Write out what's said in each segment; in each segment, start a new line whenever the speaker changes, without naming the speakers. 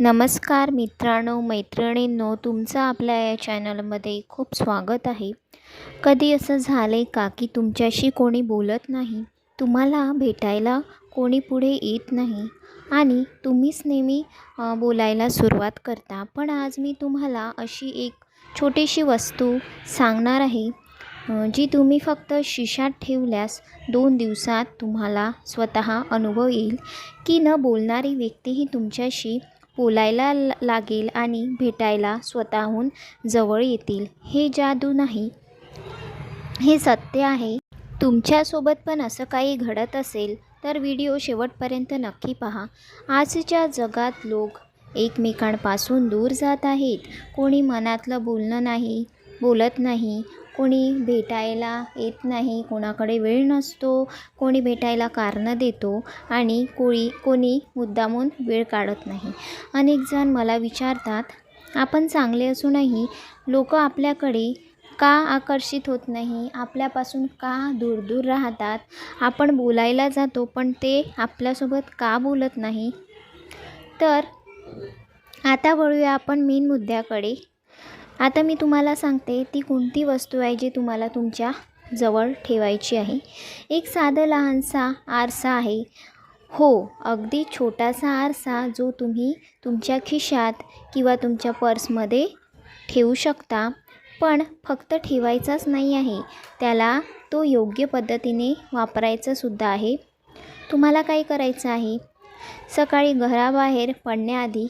नमस्कार मित्रांनो मैत्रिणींनो तुमचं आपल्या या चॅनलमध्ये खूप स्वागत आहे. कधी असं झालं आहे का की तुमच्याशी कोणी बोलत नाही? तुम्हाला भेटायला कोणी पुढे येत नाही? आणि तुम्हीच नेहमी बोलायला सुरुवात करता. पण आज मी तुम्हाला अशी एक छोटीशी वस्तू सांगणार आहे जी तुम्ही फक्त शिशात ठेवल्यास दोन दिवसात तुम्हाला स्वतः अनुभव येईल की न बोलणारी व्यक्तीही तुमच्याशी बोलायला लागेल आणि भेटायला स्वतःहून जवळ येतील. हे जादू नाही. हे सत्य आहे. तुमच्यासोबत पण असं काही घडत असेल तर व्हिडिओ शेवटपर्यंत नक्की पहा. आजच्या जगात लोक एकमेकांपासून दूर जात आहेत. कोणी मनातलं बोलणं नाही बोलत नाही कोणी भेटायला येत नाही कोणाकडे वेळ नसतो कोणी भेटायला कारणं देतो आणि कोळी कोणी मुद्दामून वेळ काढत नाही. अनेकजण मला विचारतात आपण चांगले असूनही लोक आपल्याकडे का आकर्षित होत नाही? आपल्यापासून का दूर दूर राहतात? आपण बोलायला जातो पण ते आपल्यासोबत का बोलत नाही? तर आता वळूया आपण मेन मुद्द्याकडे. आता मी तुम्हाला सांगते ती कोणती वस्तू आहे जी तुम्हाला तुमच्या जवळ ठेवायची आहे. एक साधं लहानसा आरसा आहे. हो अगदी छोटासा आरसा जो तुम्ही तुमच्या खिशात किंवा तुमच्या पर्समध्ये ठेवू शकता पण फक्त ठेवायचाच नाही आहे. त्याला तो योग्य पद्धतीने वापरायचासुद्धा आहे. तुम्हाला काय करायचं आहे? सकाळी घराबाहेर पडण्याआधी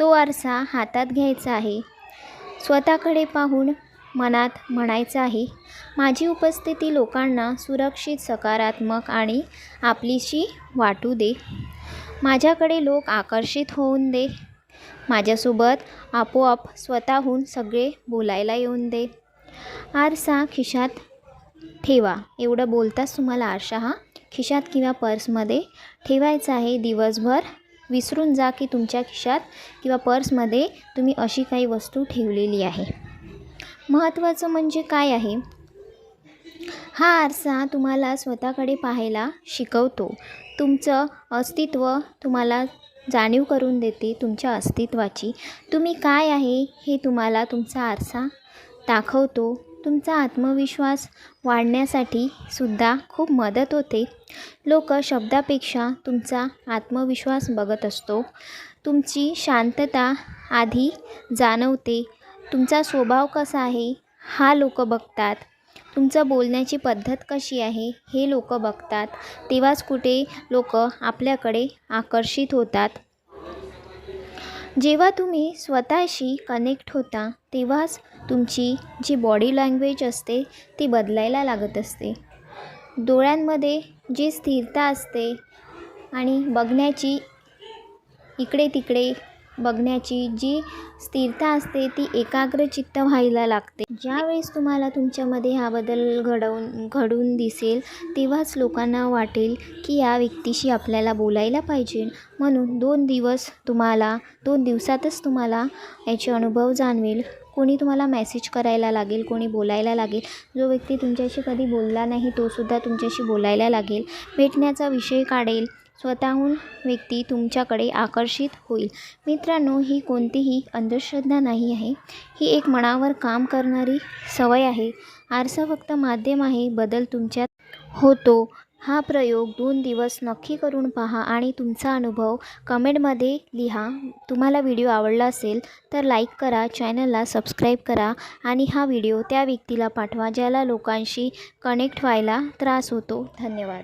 तो आरसा हातात घ्यायचा आहे. स्वतःकडे पाहून मनात म्हणायचं आहे माझी उपस्थिती लोकांना सुरक्षित सकारात्मक आणि आपलीशी वाटू दे. माझ्याकडे लोक आकर्षित होऊन दे. माझ्यासोबत आपोआप स्वतःहून सगळे बोलायला येऊन दे. आरसा खिशात ठेवा. एवढं बोलताच तुम्हाला आरसा हा खिशात किंवा पर्समध्ये ठेवायचा आहे. दिवसभर विसरून जा की तुमच्या खिशात किंवा पर्समध्ये तुम्ही अशी काही वस्तू ठेवलेली आहे. महत्त्वाचं म्हणजे काय आहे? हा आरसा तुम्हाला स्वतःकडे पाहायला शिकवतो. तुमचं अस्तित्व तुम्हाला जाणीव करून देते तुमच्या अस्तित्वाची. तुम्ही काय आहे हे तुम्हाला तुमचा आरसा दाखवतो. तुमचा आत्मविश्वास वाढण्यासाठी सुद्धा खूप मदत होते. लोक शब्दापेक्षा तुमचा आत्मविश्वास बघत असतो. तुमची शांतता आधी जाणवते. तुमचा स्वभाव कसा आहे हा लोक बघतात. तुमचं बोलण्याची पद्धत कशी आहे हे लोक बघतात. तेव्हाच कुठे लोक आपल्याकडे आकर्षित होतात. जेव्हा तुम्ही स्वतःशी कनेक्ट होता तेव्हाच तुमची जी बॉडी लँग्वेज असते ती बदलायला लागत असते. डोळ्यांमध्ये जी स्थिरता असते आणि बघण्याची इकडे तिकडे बघण्याची जी स्थिरता असते ती एकाग्रचित्त व्हायला लागते. ज्यावेळेस तुम्हाला तुमच्यामध्ये हा बदल घडवून घडून दिसेल तेव्हाच लोकांना वाटेल की या व्यक्तीशी आपल्याला बोलायला पाहिजे. म्हणून दोन दिवस तुम्हाला दोन दिवसातच तुम्हाला याचे अनुभव जाणवेल. कोणी तुम्हाला मेसेज करायला लागेल कोणी बोलायला लागेल. जो व्यक्ती तुमच्याशी कधी बोलला नाही तोसुद्धा तुमच्याशी बोलायला लागेल. भेटण्याचा विषय काढेल. स्वतःहून व्यक्ती तुमच्याकडे आकर्षित होईल. मित्रांनो ही कोणतीही अंधश्रद्धा नाही आहे. ही एक मनावर काम करणारी सवय आहे. आरसा फक्त माध्यम आहे बदल तुमच्यात होतो. हा प्रयोग दोन दिवस नक्की करून पहा आणि तुमचा अनुभव कमेंटमध्ये लिहा. तुम्हाला व्हिडिओ आवडला असेल तर लाईक करा चॅनलला सबस्क्राईब करा आणि हा व्हिडिओ त्या व्यक्तीला पाठवा ज्याला लोकांशी कनेक्ट व्हायला त्रास होतो. धन्यवाद.